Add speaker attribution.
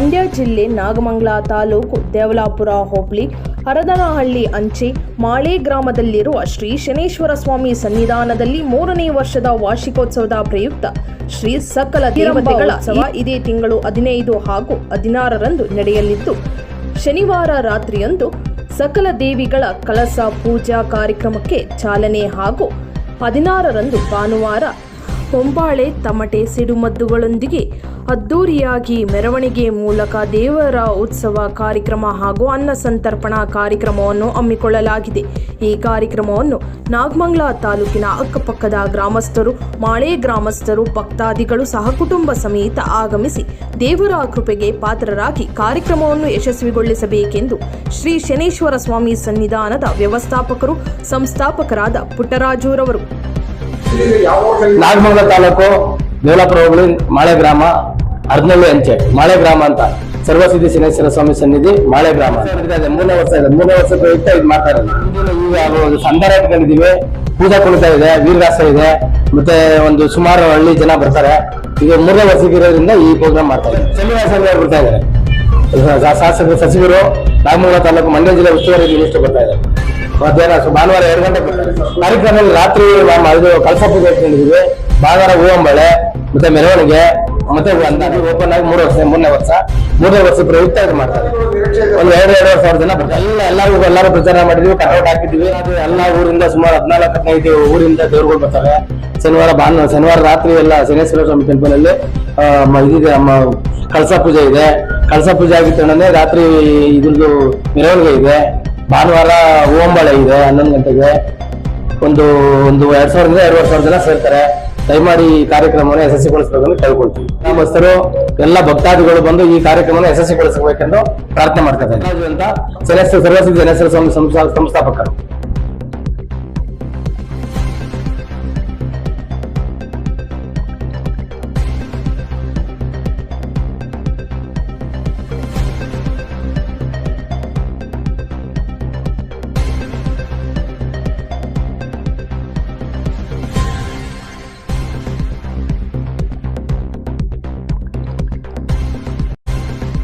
Speaker 1: ಮಂಡ್ಯ ಜಿಲ್ಲೆ ನಾಗಮಂಗಲ ತಾಲೂಕು ದೇವಲಾಪುರ ಹೋಬಳಿ ಹರದನಹಳ್ಳಿ ಅಂಚೆ ಮಾಳೆ ಗ್ರಾಮದಲ್ಲಿರುವ ಶ್ರೀ ಶನೇಶ್ವರ ಸ್ವಾಮಿ ಸನ್ನಿಧಾನದಲ್ಲಿ ಮೂರನೇ ವರ್ಷದ ವಾರ್ಷಿಕೋತ್ಸವದ ಪ್ರಯುಕ್ತ ಶ್ರೀ ಸಕಲ ದೇವತೆಗಳ ಇದೇ ತಿಂಗಳು ಹದಿನೈದು ಹಾಗೂ ಹದಿನಾರರಂದು ನಡೆಯಲಿದ್ದು, ಶನಿವಾರ ರಾತ್ರಿಯಂದು ಸಕಲ ದೇವಿಗಳ ಕಳಸ ಪೂಜಾ ಕಾರ್ಯಕ್ರಮಕ್ಕೆ ಚಾಲನೆ ಹಾಗೂ ಹದಿನಾರರಂದು ಭಾನುವಾರ ಹೊಂಬಾಳೆ ತಮಟೆ ಸಿಡುಮದ್ದುಗಳೊಂದಿಗೆ ಅದ್ದೂರಿಯಾಗಿ ಮೆರವಣಿಗೆ ಮೂಲಕ ದೇವರ ಉತ್ಸವ ಕಾರ್ಯಕ್ರಮ ಹಾಗೂ ಅನ್ನ ಸಂತರ್ಪಣಾ ಕಾರ್ಯಕ್ರಮವನ್ನು ಹಮ್ಮಿಕೊಳ್ಳಲಾಗಿದೆ. ಈ ಕಾರ್ಯಕ್ರಮವನ್ನು ನಾಗಮಂಗ್ಲ ತಾಲೂಕಿನ ಅಕ್ಕಪಕ್ಕದ ಗ್ರಾಮಸ್ಥರು, ಮಾಳೆ ಗ್ರಾಮಸ್ಥರು, ಭಕ್ತಾದಿಗಳು ಸಹ ಕುಟುಂಬ ಸಮೇತ ಆಗಮಿಸಿ ದೇವರ ಕೃಪೆಗೆ ಪಾತ್ರರಾಗಿ ಕಾರ್ಯಕ್ರಮವನ್ನು ಯಶಸ್ವಿಗೊಳಿಸಬೇಕೆಂದು ಶ್ರೀ ಶನೇಶ್ವರ ಸ್ವಾಮಿ ಸನ್ನಿಧಾನದ ವ್ಯವಸ್ಥಾಪಕರು, ಸಂಸ್ಥಾಪಕರಾದ ಪುಟ್ಟರಾಜುರವರು
Speaker 2: ನಾಗಮಂಗಲ ತಾಲೂಕು ದೇವಲಾಪುರ ಹೋಬಳಿ ಮಾಳೆ ಗ್ರಾಮ ಅರ್ನಳ್ಳಿ ಅಂಚೆ. ಮಾಳೆ ಗ್ರಾಮ ಅಂತ. ಸರ್ವಸಿದ್ಧಿ ಶನೇಶ್ವರ ಸ್ವಾಮಿ ಸನ್ನಿಧಿ ಮಾಳೆ ಗ್ರಾಮ ಮೂರನೇ ವರ್ಷ ಇದೆ. ಮೂರನೇ ವರ್ಷ ಪ್ರಯುಕ್ತ ಇದು ಮಾತಾಡೋದು. ಸಂಧಾನ ಇಟ್ಕೊಂಡಿದೀವಿ ಪೂಜಾ ಕುಣಿತ ಇದೆ ವೀರಗಾಸ ಇದೆ, ಮತ್ತೆ ಒಂದು ಸುಮಾರು ಹಳ್ಳಿ ಜನ ಬರ್ತಾರೆ. ಈಗ ಮೂರನೇ ವರ್ಷಕ್ಕೆ ಇರೋದ್ರಿಂದ ಈ ಪ್ರೋಗ್ರಾಮ್ ಮಾಡ್ತಾರೆ ಶನಿವಾರ ಶನಿವಾರ ಬರ್ತಾ ಇದ್ದಾರೆ. ಶಾ- ಶಾಸಕ ಸಚಿವರು ನಾಗಮಂಗಲ ತಾಲೂಕು ಮಂಡ್ಯ ಜಿಲ್ಲೆ ಉಸ್ತುವಾರಿ ಮಿನಿಸ್ಟರ್ ಬರ್ತಾ ಇದ್ದಾರೆ. ಮಧ್ಯಾಹ್ನ ಭಾನುವಾರ ಎರಡು ಗಂಟೆ ಕಾರ್ಯಕ್ರಮದಲ್ಲಿ ರಾತ್ರಿ ನಾವು ಇದು ಕಳಸ ಪೂಜೆ ಇಟ್ಕೊಂಡಿದೀವಿ ಭಾನುವಾರ ಹೂವಂಬಳೆ, ಮತ್ತೆ ಮೆರವಣಿಗೆ, ಮತ್ತೆ ಓಪನ್ ಆಗಿ ಮೂರು ವರ್ಷ, ಮೂರನೇ ವರ್ಷ. ಮೂರನೇ ವರ್ಷ ಪ್ರಯುಕ್ತ ಇದು ಮಾಡ್ತಾರೆ. ಒಂದು ಎರಡು ಎರಡು ಸಾವಿರ ಜನ ಬರ್ತಾರೆ. ಎಲ್ಲ ಎಲ್ಲರಿಗೂ ಎಲ್ಲರೂ ಪ್ರಚಾರ ಮಾಡಿದ್ವಿ ಕಟೌಟ್ ಹಾಕಿದ್ವಿ. ಅದು ಎಲ್ಲ ಊರಿಂದ ಸುಮಾರು ಹದಿನಾಲ್ಕು, ಹದಿನೈದು ಊರಿಂದ ದೇವ್ರುಗಳು ಬರ್ತಾರೆ. ಶನಿವಾರ, ಭಾನುವಾರ, ಶನಿವಾರ ರಾತ್ರಿ ಎಲ್ಲ ಶನೇಶ್ವರ ಸ್ವಾಮಿ ಟೆಂಪಲ್ ಅಲ್ಲಿ ಇದಿದೆ ನಮ್ಮ ಕಳಸ ಪೂಜೆ ಇದೆ. ಕಳಸ ಪೂಜೆ ಆಗಿತ್ತು ರಾತ್ರಿ ಇದ್ರದ್ದು ಮೆರವಣಿಗೆ ಇದೆ. ಭಾನುವಾರ ಓಂಬಳೆ ಇದೆ, ಹನ್ನೊಂದು ಗಂಟೆಗೆ ಒಂದು ಒಂದು ಎರಡ್ ಸಾವಿರದಿಂದ ಎರಡೂವರೆ ಸಾವಿರ ಜನ ಸೇರ್ತಾರೆ. ದಯಮಾಡಿ ಈ ಕಾರ್ಯಕ್ರಮವನ್ನು ಯಶಸ್ವಿಗೊಳಿಸಬೇಕೆಂದು ಕೇಳ್ಕೊಳ್ತೀವಿ. ಗ್ರಾಮಸ್ಥರು, ಎಲ್ಲ ಭಕ್ತಾದಿಗಳು ಬಂದು ಈ ಕಾರ್ಯಕ್ರಮವನ್ನು ಯಶಸ್ವಿಗೊಳಿಸಬೇಕೆಂದು ಪ್ರಾರ್ಥನೆ ಮಾಡ್ತಾರೆ ಅಂತ ಸರ್ವಸಿದ್ಧ ಸಂಸ್ಥಾಪಕರು